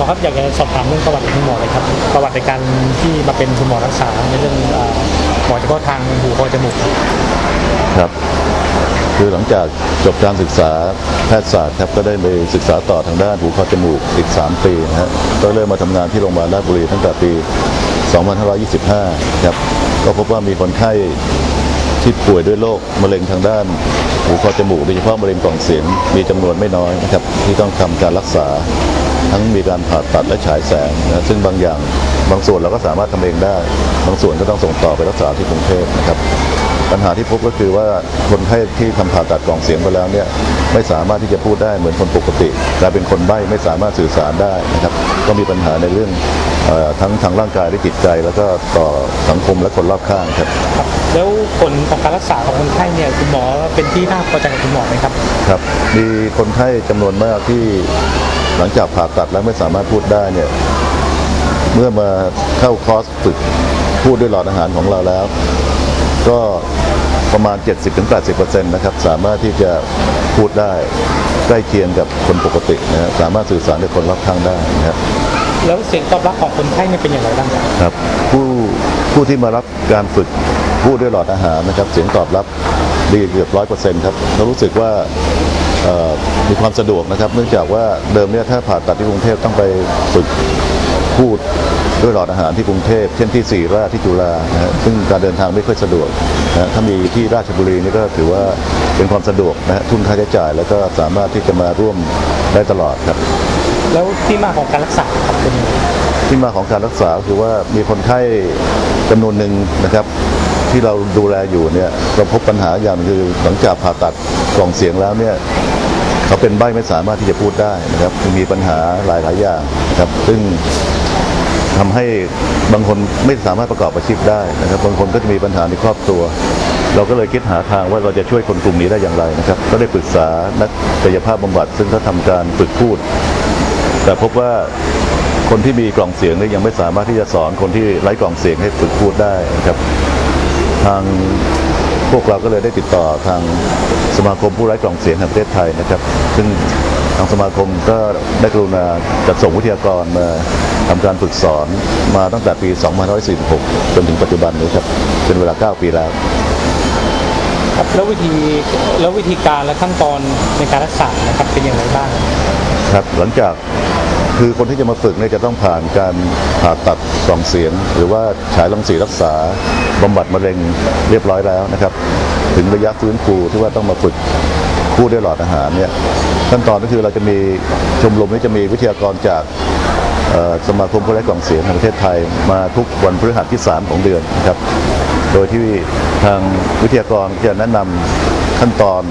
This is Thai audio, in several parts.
หมอครับอยากจะสอบถามเรื่องประวัติของคุณหมอเลยครับประวัติในการที่มาเป็นคุณหมอรักษาในเรื่องหมอเฉพาะทางหูคอจมูกครับคือหลังจากจบการศึกษาแพทยศาสตร์ครับก็ได้ไปศึกษาต่อทางด้านหูคอจมูกอีก 3 ปีนะฮะก็เริ่มมาทำงานที่โรงพยาบาลราชบุรีตั้งแต่ปี 2525 ครับก็พบว่ามีคนไข้ที่ป่วยด้วยโรคมะเร็งทางด้านหูคอจมูกโดยเฉพาะมะเร็งกล่องเสียงมีจำนวนไม่น้อยนะครับที่ต้องทำการรักษา ทั้งมีการผ่าตัดและฉายแสงนะซึ่งบางอย่างบางส่วนเราก็สามารถทำเองได้ บางส่วนก็ต้องส่งต่อไปรักษาที่กรุงเทพนะครับปัญหาที่พบก็คือว่าคนไข้ที่ทำผ่าตัดกล่องเสียงไปแล้วเนี่ยไม่สามารถที่จะพูดได้เหมือนคนปกติกลายเป็นคนใบ้ไม่สามารถสื่อสารได้นะครับก็มีปัญหาในเรื่องเออทั้งทางร่างกายและจิตใจ แล้วก็ต่อสังคมและคนรอบข้างครับครับแล้วผลของการรักษาของคนไข้เนี่ยคุณหมอเป็นที่น่าพอใจของคุณหมอไหมครับครับมีคนไข้จำนวนมากที่ หลังจากผ่าตัดแล้วไม่สามารถพูดได้เนี่ยเมื่อมาเข้าคอร์สฝึกพูดด้วยหลอดอาหารของเราแล้ว ก็ประมาณ 70-80%นะครับสามารถที่จะพูดได้ใกล้เคียงกับคนปกตินะฮะสามารถสื่อสารกับคนรอบข้างได้นะครับแล้วเสียงตอบรับของคนไข้เนี่ยเป็นอย่างไรบ้างครับครับผู้ผู้ที่มารับการฝึกพูดด้วยหลอดอาหารนะครับ เสียงตอบรับดีเกือบร้อยเปอร์เซ็นต์ครับเรารู้สึกว่าเอ่อ มีความสะดวกนะครับ เนื่องจากว่าเดิมเนี่ยถ้าผ่าตัดที่กรุงเทพต้องไปฝึกพูดด้วยหลอดอาหารที่กรุงเทพเช่นที่สี่ราชที่จุฬานะฮะซึ่งการเดินทางไม่ค่อยสะดวกนะฮะถ้ามีที่ราชบุรีนี่ก็ถือว่าเป็นความสะดวกนะฮะทุนค่าใช้จ่าย แล้วก็สามารถที่จะมาร่วมได้ตลอดครับ แล้วที่มาของการรักษาครับเป็นยังไงที่มาของการรักษาคือว่ามีคนไข้จำนวนหนึ่งนะครับ ที่เราดูแลอยู่เนี่ยเราพบปัญหาอย่างคือหลังจากผ่าตัดกล่องเสียงแล้วเนี่ยเขาเป็นใบ้ไม่สามารถที่จะพูดได้นะครับมีปัญหาหลายหลายอย่างนะครับซึ่งทำให้บางคนไม่สามารถประกอบอาชีพได้นะครับบางคนก็จะมีปัญหาในครอบครัว เราก็เลยคิดหาทางว่าเราจะช่วยคนกลุ่มนี้ได้อย่างไรนะครับ ก็ได้ปรึกษานักกายภาพบำบัด ซึ่งเขาทำการฝึกพูด แต่พบว่าคนที่มีกล่องเสียงเนี่ยยังไม่สามารถที่จะสอนคนที่ไร้กล่องเสียงให้ฝึกพูดได้นะครับ ทางพวกเราก็เลยได้ติดต่อทางสมาคมผู้ไร้กล่องเสียงแห่งประเทศไทยนะครับ ซึ่งทางสมาคมก็ได้กรุณาจัดส่งวิทยากรมาทำการฝึกสอนมาตั้งแต่ปี 2546 จนถึงปัจจุบันนี้ครับ เป็นเวลา 9 ปีแล้ว ครับแล้ววิธีแล้ววิธีการและขั้นตอนในการรักษานะครับเป็นอย่างไรบ้าง ครับหลังจาก คือคนที่จะมาฝึกเนี่ยจะต้องผ่านการผ่าตัดกล่องเสียง หรือว่าฉายรังสีรักษาบำบัดมะเร็งเรียบร้อยแล้วนะครับ ถึงระยะฟื้นฟูที่ว่าต้องมาฝึกพูดด้วยหลอดอาหารเนี่ยขั้นตอนก็คือเราจะมีชมรมนี้จะมีวิทยากรจากสมาคมผู้ไร้กล่องเสียงแห่งประเทศไทยมาทุกวันพฤหัสที่ 3 ของเดือนนะครับ โดยที่ทางวิทยากรจะแนะนำขั้นตอน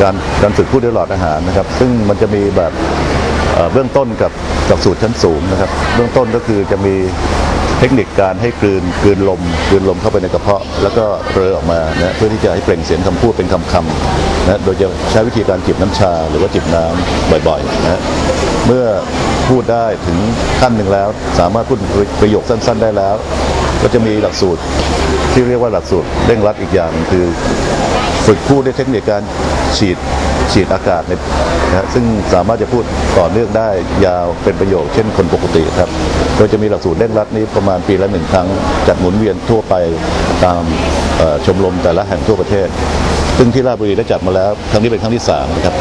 การการฝึกพูดด้วยหลอดอาหารนะครับ ซึ่งมันจะมีแบบ เบื้องต้นกับกับสูตรชั้นสูงนะครับ เบื้องต้นก็คือจะมีเทคนิคการให้กลืนกลืนลมกลืนลมเข้าไปในกระเพาะ แล้วก็เรอออกมานะเพื่อที่จะให้เปล่งเสียงคำพูดเป็นคำคำนะโดยจะใช้วิธีการจิบน้ำชา หรือว่าจิบน้ำบ่อยๆนะเมื่อพูดได้ถึงขั้นหนึ่งแล้ว สามารถพูดประโยคสั้น ๆ ได้แล้ว ก็จะมีหลักสูตรที่เรียกว่าหลักสูตรเร่งรัดอีกอย่างคือ ฝึกพูดด้วยเทคนิคการฉีด ฉีดอากาศในนะฮะซึ่งสามารถจะพูดต่อเนื่องได้ยาวเป็นประโยคเช่นคนปกติครับ โดยจะมีหลักสูตรเร่งรัดนี้ประมาณปีละหนึ่งครั้ง จัดหมุนเวียนทั่วไปตามเอ่อชมรมแต่ละแห่งทั่วประเทศ ซึ่งที่ราชบุรีได้จัดมาแล้วครั้งนี้เป็นครั้งที่สามนะครับ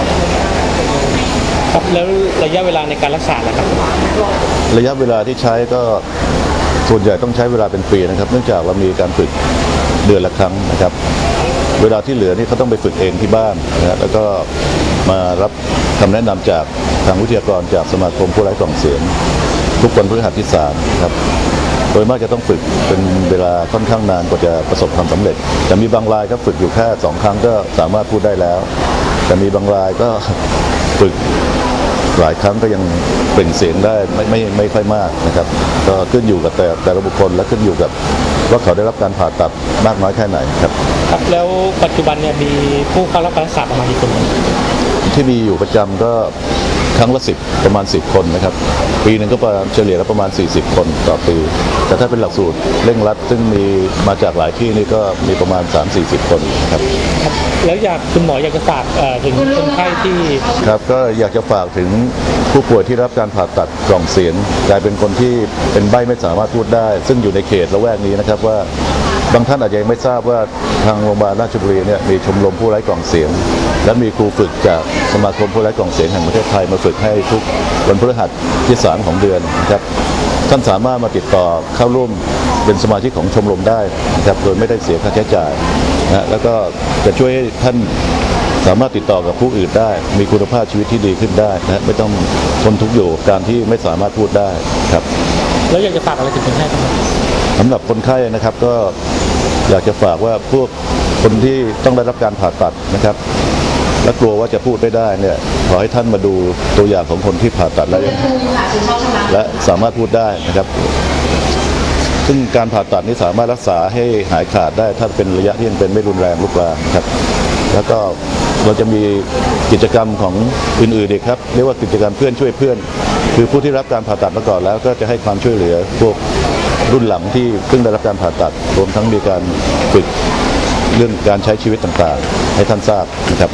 ครับแล้วระยะเวลาในการรักษาล่ะครับ ระยะเวลาที่ใช้ก็ส่วนใหญ่ต้องใช้เวลาเป็นปีนะครับ เนื่องจากเรามีการฝึกเดือนละครั้งนะครับ เวลาที่เหลือนี่เขาต้องไปฝึกเองที่บ้านนะฮะแล้วก็มารับคำแนะนำจากทางวิทยากรจากสมาคมผู้ไร้กล่องเสียง ทุกวันพฤหัสที่สามครับโดยมากจะต้องฝึกเป็นเวลาค่อนข้างนานกว่าจะประสบความสำเร็จ แต่มีบางรายก็ฝึกอยู่แค่สองครั้งก็สามารถพูดได้แล้ว แต่มีบางรายก็ฝึกหลายครั้งก็ยังเปล่งเสียงได้ไม่ไม่ไม่ค่อยมากนะครับ ก็ขึ้นอยู่กับแต่แต่ละบุคคลและขึ้นอยู่กับ ว่าเขาได้รับการผ่าตัดมากน้อยแค่ไหนครับครับแล้วปัจจุบันเนี่ยมีผู้เข้ารับการรักษาประมาณกี่คน ที่มีอยู่ประจำก็ ครั้งละสิบประมาณ 10 คนนะครับ ปีหนึ่งก็ประมาณเฉลี่ยแล้วประมาณ 40 คนต่อปี แต่ถ้าเป็นหลักสูตรเร่งรัดซึ่งมีมาจากหลายที่นี่ก็มีประมาณ 3-40 คนครับครับแล้วอยากคุณหมออยากจะฝากเอ่อถึงคนไข้ที่ครับก็อยากจะฝากถึงผู้ป่วยที่รับการผ่าตัดกล่องเสียงกลายเป็นคนที่เป็นใบ้ไม่สามารถพูดได้ ซึ่งอยู่ในเขตละแวกนี้นะครับว่าบางท่านอาจจะยังไม่ทราบว่าทางโรงพยาบาลราชบุรีเนี่ยมีชมรมผู้ไร้กล่องเสียง และมีครูฝึกจากสมาคมผู้ไร้กล่องเสียงแห่งประเทศไทยมาฝึกให้ทุกวันพฤหัสที่สามของเดือนนะครับท่านสามารถมาติดต่อเข้าร่วมเป็นสมาชิกของชมรมได้นะครับโดยไม่ได้เสียค่าใช้จ่ายนะแล้วก็จะช่วยให้ท่านสามารถติดต่อกับผู้อื่นได้ มีคุณภาพชีวิตที่ดีขึ้นได้นะไม่ต้องทนทุกข์อยู่กับการที่ไม่สามารถพูดได้ครับ แล้วอยากจะฝากอะไรถึงคนไข้บ้างครับสำหรับคนไข้นะครับก็อยากจะฝากว่าพวกคนที่ต้องได้รับการผ่าตัดนะครับ และกลัวว่าจะพูดไม่ได้เนี่ยขอให้ท่านมาดูตัวอย่างของคนที่ผ่าตัดแล้วและสามารถพูดได้นะครับ ซึ่งการผ่าตัดนี้สามารถรักษาให้หายขาดได้ ถ้าเป็นระยะที่ยังเป็นไม่รุนแรงลุกลามครับ แล้วก็เราจะมีกิจกรรมของอื่นๆอีกครับเรียกว่ากิจกรรมเพื่อนช่วยเพื่อน คือผู้ที่รับการผ่าตัดมาก่อนแล้ว ก็จะให้ความช่วยเหลือพวกรุ่นหลังที่เพิ่งได้รับการผ่าตัด รวมทั้งมีการฝึกเรื่องการใช้ชีวิตต่างๆ ให้ท่านทราบนะครับ